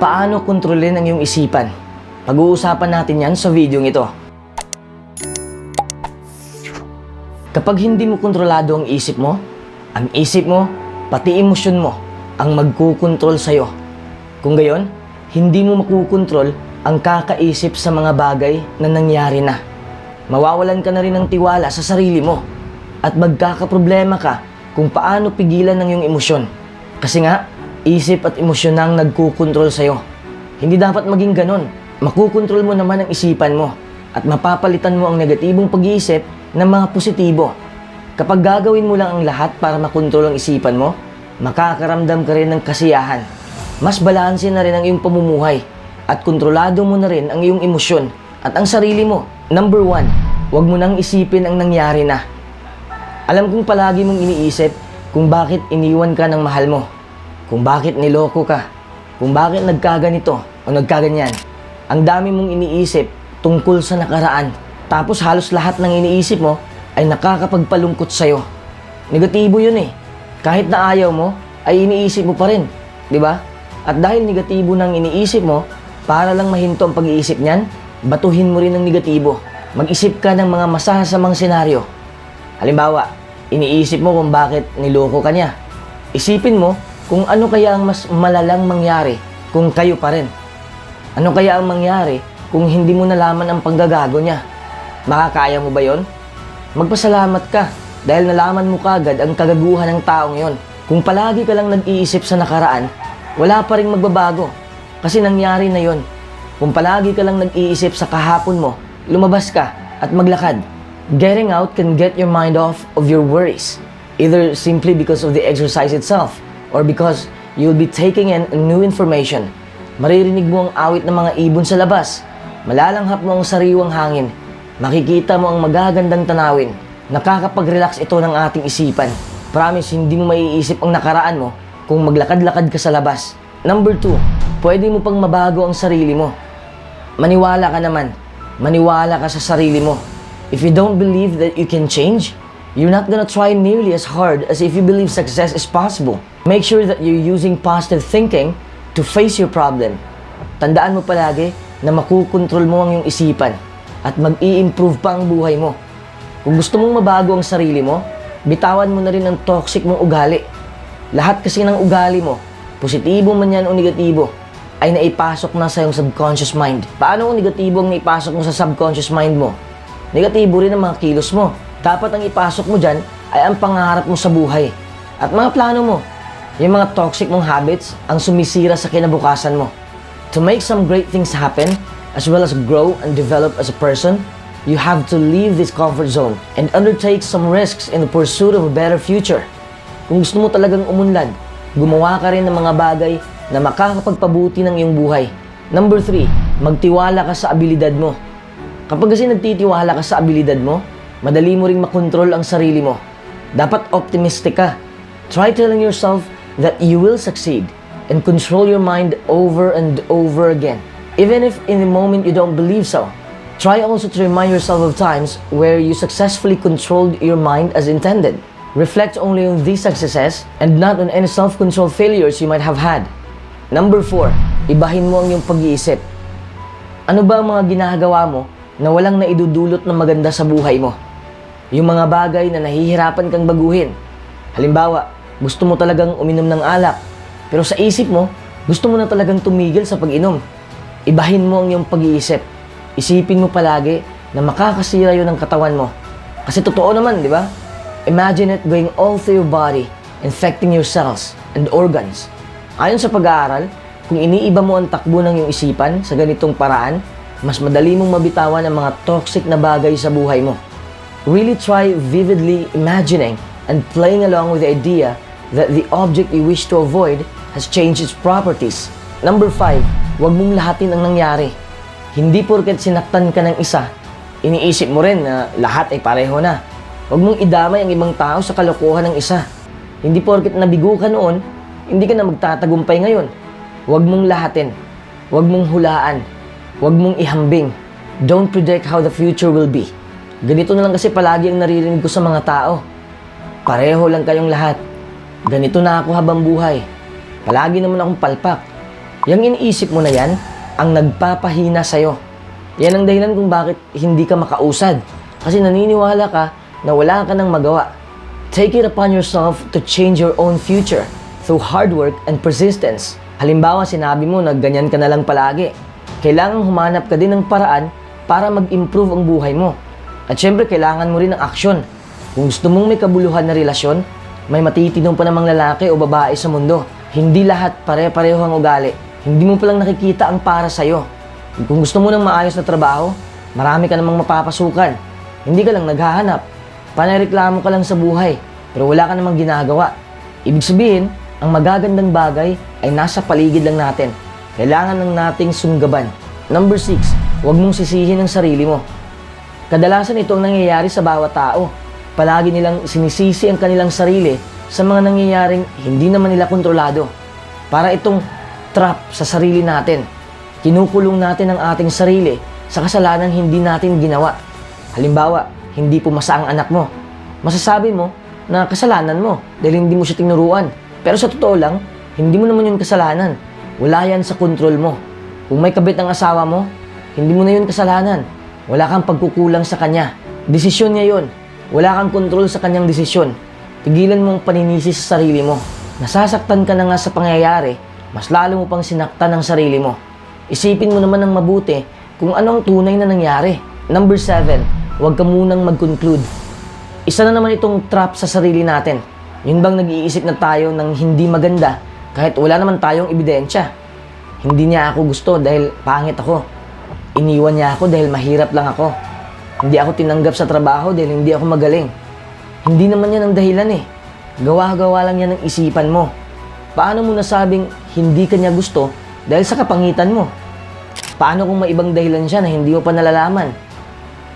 Paano kontrolin ang iyong isipan? Pag-uusapan natin yan sa video ito. Kapag hindi mo kontrolado ang isip mo, ang isip mo, pati emosyon mo, ang magkukontrol sa'yo. Kung gayon, hindi mo makukontrol ang kakaisip sa mga bagay na nangyari na. Mawawalan ka na rin ng tiwala sa sarili mo at magkakaproblema ka kung paano pigilan ng iyong emosyon. Kasi nga, isip at emosyon ang nagkukontrol sa'yo. Hindi dapat maging ganon. Makukontrol mo naman ang isipan mo at mapapalitan mo ang negatibong pag-iisip ng mga positibo. Kapag gagawin mo lang ang lahat para makontrol ang isipan mo, makakaramdam ka rin ng kasiyahan. Mas balanse na rin ang iyong pamumuhay at kontrolado mo na rin ang iyong emosyon at ang sarili mo. Number one, huwag mo nang isipin ang nangyari na. Alam kong palagi mong iniisip kung bakit iniwan ka ng mahal mo, kung bakit niloko ka, kung bakit nagkaganito o nagkaganyan. Ang dami mong iniisip tungkol sa nakaraan. Tapos halos lahat ng iniisip mo ay nakakapagpalungkot sa'yo. Negatibo yun eh. Kahit na ayaw mo, ay iniisip mo pa rin. Ba? At dahil negatibo ng iniisip mo, para lang mahinto ang pag-iisip niyan, batuhin mo rin ng negatibo. Mag-isip ka ng mga masasamang senaryo. Halimbawa, iniisip mo kung bakit niloko ka niya. Isipin mo kung ano kaya ang mas malalang mangyari kung kayo pa rin. Ano kaya ang mangyari kung hindi mo nalaman ang panggagago niya? Makakaya mo ba yon? Magpasalamat ka dahil nalaman mo kagad ang kagaguhan ng taong yon. Kung palagi ka lang nag-iisip sa nakaraan, wala pa rin magbabago kasi nangyari na yon. Kung palagi ka lang nag-iisip sa kahapon mo, lumabas ka at maglakad. Getting out can get your mind off of your worries, either simply because of the exercise itself or because you'll be taking in new information. Maririnig mo ang awit ng mga ibon sa labas. Malalanghap mo ang sariwang hangin. Makikita mo ang magagandang tanawin. Nakakapag-relax ito ng ating isipan. Promise, hindi mo maiisip ang nakaraan mo kung maglakad-lakad ka sa labas. Number two, pwede mo pang mabago ang sarili mo. Maniwala ka naman. Maniwala ka sa sarili mo. If you don't believe that you can change, you're not gonna try nearly as hard as if you believe success is possible. Make sure that you're using positive thinking to face your problem. Tandaan mo palagi na makukontrol mo ang iyong isipan at mag-i-improve pa ang buhay mo. Kung gusto mong mabago ang sarili mo, bitawan mo na rin ang toxic mong ugali. Lahat kasi ng ugali mo, positibo man yan o negatibo, ay naipasok na sa iyong subconscious mind. Paano kung negatibo ang naipasok mo sa subconscious mind mo? Negatibo rin ang mga kilos mo. Dapat ang ipasok mo dyan ay ang pangarap mo sa buhay. At mga plano mo. Yung mga toxic mong habits ang sumisira sa kinabukasan mo. To make some great things happen, as well as grow and develop as a person, you have to leave this comfort zone and undertake some risks in the pursuit of a better future. Kung gusto mo talagang umunlad, gumawa ka rin ng mga bagay na makakapagpabuti ng iyong buhay. Number 3, magtiwala ka sa abilidad mo. Kapag kasi nagtitiwala ka sa abilidad mo, madali mo ring makontrol ang sarili mo. Dapat optimistic ka. Try telling yourself that you will succeed and control your mind over and over again. Even if in the moment you don't believe so. Try also to remind yourself of times where you successfully controlled your mind as intended. Reflect only on these successes and not on any self-control failures you might have had. Number 4, ibahin mo ang iyong pag-iisip. Ano ba ang mga ginagawa mo na walang naidudulot na maganda sa buhay mo? Yung mga bagay na nahihirapan kang baguhin. Halimbawa, gusto mo talagang uminom ng alak, pero sa isip mo, gusto mo na talagang tumigil sa pag-inom. Ibahin mo ang iyong pag-iisip. Isipin mo palagi na makakasira yun ng katawan mo. Kasi totoo naman, di ba? Imagine it going all through your body, infecting your cells and organs. Ayon sa pag-aaral, kung iniiba mo ang takbo ng iyong isipan sa ganitong paraan, mas madali mong mabitawan ang mga toxic na bagay sa buhay mo. Really try vividly imagining and playing along with the idea that the object you wish to avoid has changed its properties. Number 5, huwag mong lahatin ang nangyari. Hindi porket sinaktan ka ng isa, iniisip mo rin na lahat ay pareho na. Huwag mong idamay ang ibang tao sa kalokohan ng isa. Hindi porket nabigo ka noon, hindi ka na magtatagumpay ngayon. Huwag mong lahatin. Huwag mong hulaan. Huwag mong ihambing. Don't predict how the future will be. Ganito na lang kasi palagi ang naririnig ko sa mga tao. Pareho lang kayong lahat. Ganito na ako habang buhay. Palagi naman akong palpak. Yang iniisip mo na yan, ang nagpapahina sa'yo. Yan ang dahilan kung bakit hindi ka makausad. Kasi naniniwala ka na wala ka nang magawa. Take it upon yourself to change your own future through hard work and persistence. Halimbawa, sinabi mo na ganyan ka na lang palagi. Kailangan humanap ka din ng paraan para mag-improve ang buhay mo. At syempre, kailangan mo rin ng aksyon. Kung gusto mong may kabuluhan na relasyon, may matitinong pa namang lalaki o babae sa mundo. Hindi lahat pare-pareho ang ugali. Hindi mo palang nakikita ang para sa'yo. Kung gusto mo ng maayos na trabaho, marami ka namang mapapasukan. Hindi ka lang naghahanap. Panareklamo ka lang sa buhay, pero wala ka namang ginagawa. Ibig sabihin, ang magagandang bagay ay nasa paligid lang natin. Kailangan lang nating sunggaban. Number 6, huwag mong sisihin ang sarili mo. Kadalasan ito ang nangyayari sa bawat tao. Palagi nilang sinisisi ang kanilang sarili sa mga nangyayaring hindi naman nila kontrolado. Para itong trap sa sarili natin. Kinukulong natin ang ating sarili sa kasalanan hindi natin ginawa. Halimbawa, hindi pumasa ang anak mo. Masasabi mo na kasalanan mo dahil hindi mo siya tinuruan. Pero sa totoo lang, hindi mo naman yun kasalanan. Wala yan sa kontrol mo. Kung may kabit ang asawa mo, hindi mo na yun kasalanan. Wala kang pagkukulang sa kanya. Desisyon niya yun. Wala kang kontrol sa kanyang desisyon. Tigilan mong paninisi sa sarili mo. Nasasaktan ka na nga sa pangyayari, mas lalo mo pang sinaktan ang sarili mo. Isipin mo naman ng mabuti kung ano ang tunay na nangyari. Number 7, huwag ka munang mag-conclude. Isa na naman itong trap sa sarili natin. Yun bang nag-iisip na tayo ng hindi maganda kahit wala naman tayong ebidensya. Hindi niya ako gusto dahil pangit ako. Iniwan niya ako dahil mahirap lang ako. Hindi ako tinanggap sa trabaho dahil hindi ako magaling. Hindi naman yan ang dahilan eh. Gawa-gawa lang yan ng isipan mo. Paano mo nasabing hindi ka niya gusto dahil sa kapangitan mo? Paano kung may ibang dahilan siya na hindi mo pa nalalaman?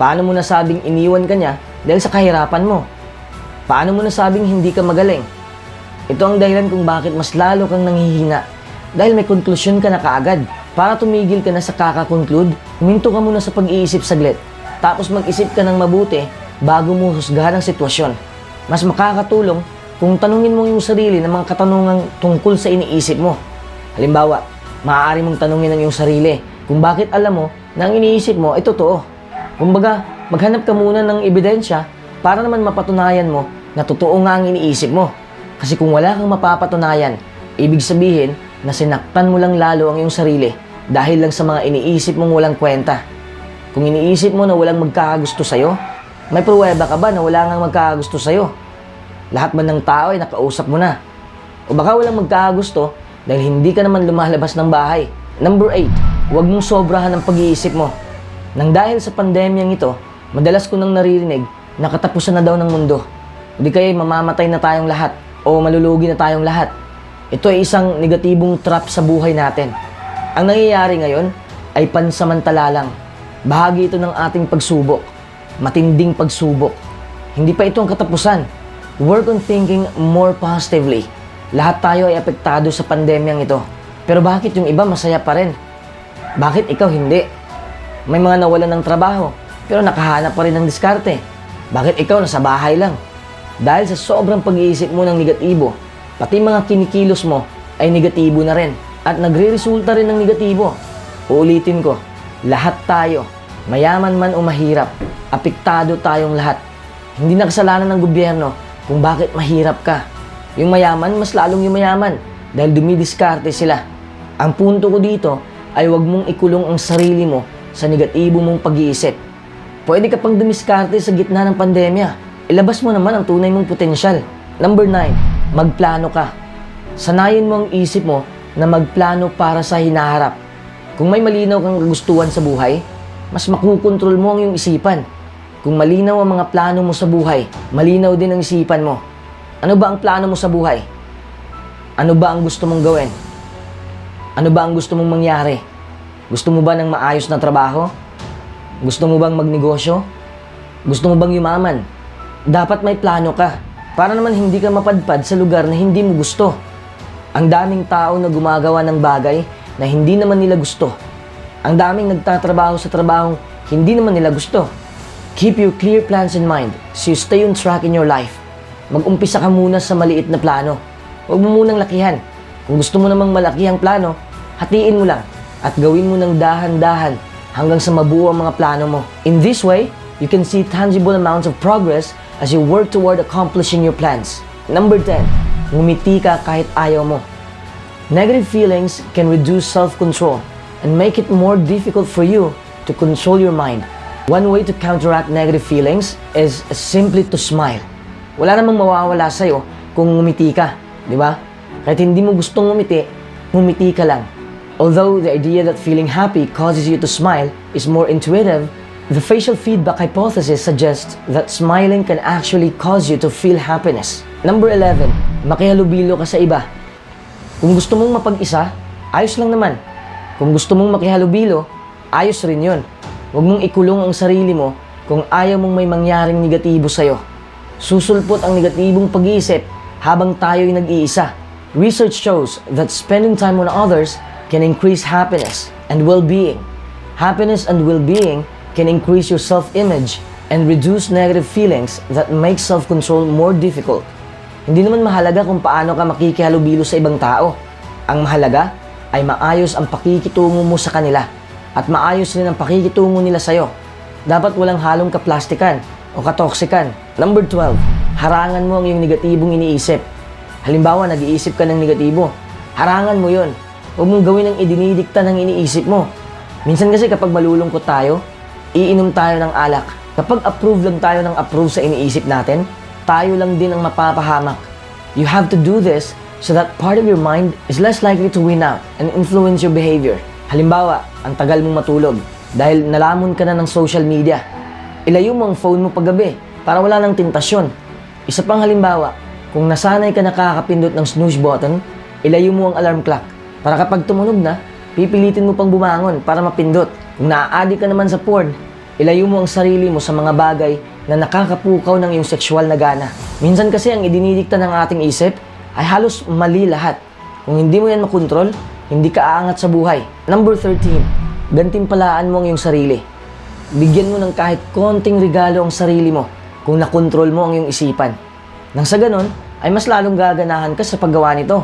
Paano mo nasabing iniwan ka niya dahil sa kahirapan mo? Paano mo nasabing hindi ka magaling? Ito ang dahilan kung bakit mas lalo kang nanghihina dahil may konklusyon ka na kaagad. Para tumigil ka na sa kakakonclude, huminto ka muna sa pag-iisip saglit. Tapos mag-isip ka ng mabuti bago mo husgahan ang sitwasyon. Mas makakatulong kung tanungin mo yung sarili ng mga katanungang tungkol sa iniisip mo. Halimbawa, maaari mong tanungin ang iyong sarili kung bakit alam mo na ang iniisip mo ay totoo. Kumbaga, maghanap ka muna ng ebidensya para naman mapatunayan mo na totoo nga ang iniisip mo. Kasi kung wala kang mapapatunayan, ibig sabihin na sinaktan mo lang lalo ang iyong sarili dahil lang sa mga iniisip mong walang kwenta. Kung iniisip mo na walang magkakagusto sa'yo, may pruweba ka ba na wala nga magkakagusto sa'yo? Lahat ba ng tao ay nakausap mo na? O baka walang magkakagusto dahil hindi ka naman lumalabas ng bahay. Number 8, huwag mong sobrahan ang pag-iisip mo. Nang dahil sa pandemyang ito, madalas ko nang naririnig na katapusan na daw ng mundo. Hindi kaya mamamatay na tayong lahat o malulugi na tayong lahat. Ito ay isang negatibong trap sa buhay natin. Ang nangyayari ngayon ay pansamantala lang. Bahagi ito ng ating pagsubok. Matinding pagsubok. Hindi pa ito ang katapusan. Work on thinking more positively. Lahat tayo ay apektado sa pandemyang ito. Pero bakit yung iba masaya pa rin? Bakit ikaw hindi? May mga nawalan ng trabaho, pero nakahanap pa rin ng diskarte. Bakit ikaw nasa bahay lang? Dahil sa sobrang pag-iisip mo ng negatibo, pati mga kinikilos mo ay negatibo na rin at nagre-resulta rin ng negatibo. Uulitin ko, lahat tayo, mayaman man o mahirap, apektado tayong lahat. Hindi na kasalanan ng gobyerno kung bakit mahirap ka. Yung mayaman, mas lalong yung mayaman dahil dumidiskarte sila. Ang punto ko dito ay huwag mong ikulong ang sarili mo sa negatibo mong pag-iisip. Pwede ka pang dumiskarte sa gitna ng pandemya. Ilabas mo naman ang tunay mong potensyal. Number 9, magplano ka. Sanayin mo ang isip mo na magplano para sa hinaharap. Kung may malinaw kang kagustuhan sa buhay, mas makukontrol mo ang iyong isipan. Kung malinaw ang mga plano mo sa buhay, malinaw din ang isipan mo. Ano ba ang plano mo sa buhay? Ano ba ang gusto mong gawin? Ano ba ang gusto mong mangyari? Gusto mo ba ng maayos na trabaho? Gusto mo bang magnegosyo? Gusto mo bang yumaman? Dapat may plano ka para naman hindi ka mapadpad sa lugar na hindi mo gusto. Ang daming tao na gumagawa ng bagay na hindi naman nila gusto. Ang daming nagtatrabaho sa trabahong hindi naman nila gusto. Keep your clear plans in mind so you stay on track in your life. Mag-umpisa ka muna sa maliit na plano. Huwag mo munang lakihan. Kung gusto mo namang malaki ang plano, Hatiin mo lang at gawin mo ng dahan-dahan hanggang sa mabuo ang mga plano mo. In this way, you can see tangible amounts of progress as you work toward accomplishing your plans. Number 10, ngumiti ka kahit ayaw mo. Negative feelings can reduce self-control and make it more difficult for you to control your mind. One way to counteract negative feelings is simply to smile. Wala namang mawawala sa'yo kung ngumiti ka, di ba? Kahit hindi mo gustong ngumiti, ngumiti ka lang. Although the idea that feeling happy causes you to smile is more intuitive, the facial feedback hypothesis suggests that smiling can actually cause you to feel happiness. Number 11, makihalubilo ka sa iba. Kung gusto mong mapag-isa, ayos lang naman. Kung gusto mong makihalubilo, ayos rin yun. Huwag mong ikulong ang sarili mo kung ayaw mong may mangyaring negatibo sa'yo. Susulpot ang negatibong pag-iisip habang tayo'y nag-iisa. Research shows that spending time on others can increase happiness and well-being. Happiness and well-being can increase your self-image and reduce negative feelings that make self-control more difficult. Hindi naman mahalaga kung paano ka makikihalubilo sa ibang tao. Ang mahalaga ay maayos ang pakikitungo mo sa kanila at maayos rin ang pakikitungo nila sa'yo. Dapat walang halong kaplastikan o katoksikan. Number 12, harangan mo ang iyong negatibong iniisip. Halimbawa, nag-iisip ka ng negatibo. Harangan mo yon. Huwag mong gawin ang idinidikta ng iniisip mo. Minsan kasi kapag malulungkot tayo, iinom tayo ng alak. Kapag approve lang tayo ng approve sa iniisip natin, tayo lang din ang mapapahamak. You have to do this so that part of your mind is less likely to win out and influence your behavior. Halimbawa, ang tagal mong matulog dahil nalamon ka na ng social media. Ilayo mo ang phone mo paggabi para wala ng tentasyon. Isa pang halimbawa, kung nasanay ka nakakapindot ng snooze button, ilayo mo ang alarm clock para kapag tumunog na, pipilitin mo pang bumangon para mapindot. Kung naa-addict ka naman sa porn, ilayo mo ang sarili mo sa mga bagay na nakakapukaw ng iyong sexual na gana. Minsan kasi ang idinidikta ng ating isip ay halos mali lahat. Kung hindi mo yan makontrol, hindi ka aangat sa buhay. Number 13, gantimpalaan mo ang iyong sarili. Bigyan mo ng kahit konting regalo ang sarili mo kung nakontrol mo ang iyong isipan. Nang sa ganon, ay mas lalong gaganahan ka sa paggawa nito.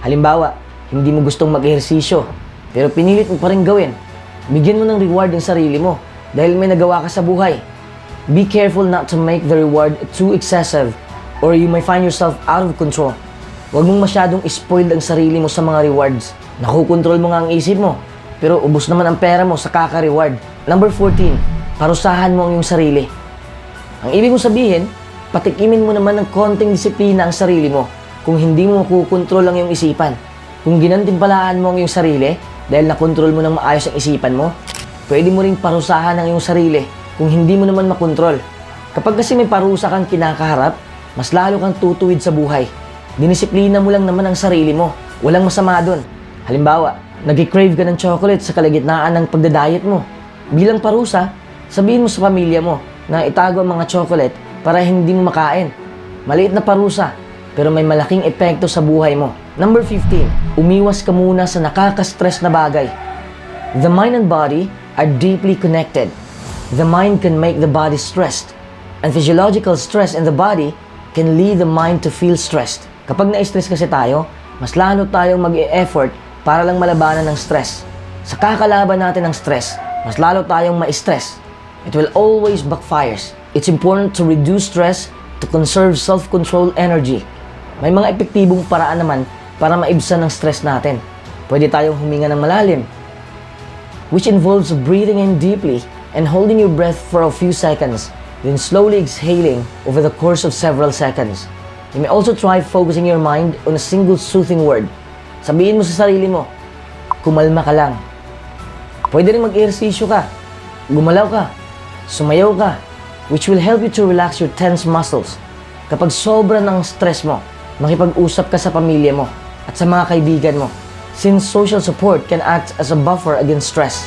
Halimbawa, hindi mo gustong mag-ehersisyo, pero pinilit mo pa rin gawin. Bigyan mo ng reward ang sarili mo dahil may nagawa ka sa buhay. Be careful not to make the reward too excessive or you may find yourself out of control. Huwag mong masyadong spoiled ang sarili mo sa mga rewards. Nakukontrol mo nga ang isip mo, pero ubos naman ang pera mo sa kaka-reward. Number 14, parusahan mo ang iyong sarili. Ang ibig mong sabihin, patikimin mo naman ng konting disiplina ang sarili mo kung hindi mo makukontrol ang iyong isipan. Kung ginantimpalaan mo ang iyong sarili dahil nakontrol mo ng maayos ang isipan mo, pwede mo ring parusahan ang iyong sarili kung hindi mo naman makontrol. Kapag kasi may parusa kang kinakaharap, mas lalo kang tutuwid sa buhay. Dinisiplina mo lang naman ang sarili mo. Walang masama doon. Halimbawa, nag-crave ka ng chocolate sa kalagitnaan ng pagdadayet mo. Bilang parusa, sabihin mo sa pamilya mo na itago ang mga chocolate para hindi mo makain. Maliit na parusa, pero may malaking epekto sa buhay mo. Number 15, umiwas ka muna sa nakaka-stress na bagay. The mind and body are deeply connected. The mind can make the body stressed, and physiological stress in the body can lead the mind to feel stressed. Kapag na-stress kasi tayo, mas lalo tayong mag-e-effort para lang malabanan ng stress. Sa kakalaban natin ng stress, mas lalo tayong ma-stress. It will always backfires. It's important to reduce stress to conserve self-control energy. May mga epektibong paraan naman para maibsan ng stress natin. Pwede tayong huminga ng malalim, which involves breathing in deeply and holding your breath for a few seconds, then slowly exhaling over the course of several seconds. You may also try focusing your mind on a single soothing word. Sabihin mo sa sarili mo, kumalma ka lang. Pwede rin mag-ehersisyo ka, gumalaw ka, sumayaw ka, which will help you to relax your tense muscles. Kapag sobra ng stress mo, makipag-usap ka sa pamilya mo at sa mga kaibigan mo since social support can act as a buffer against stress.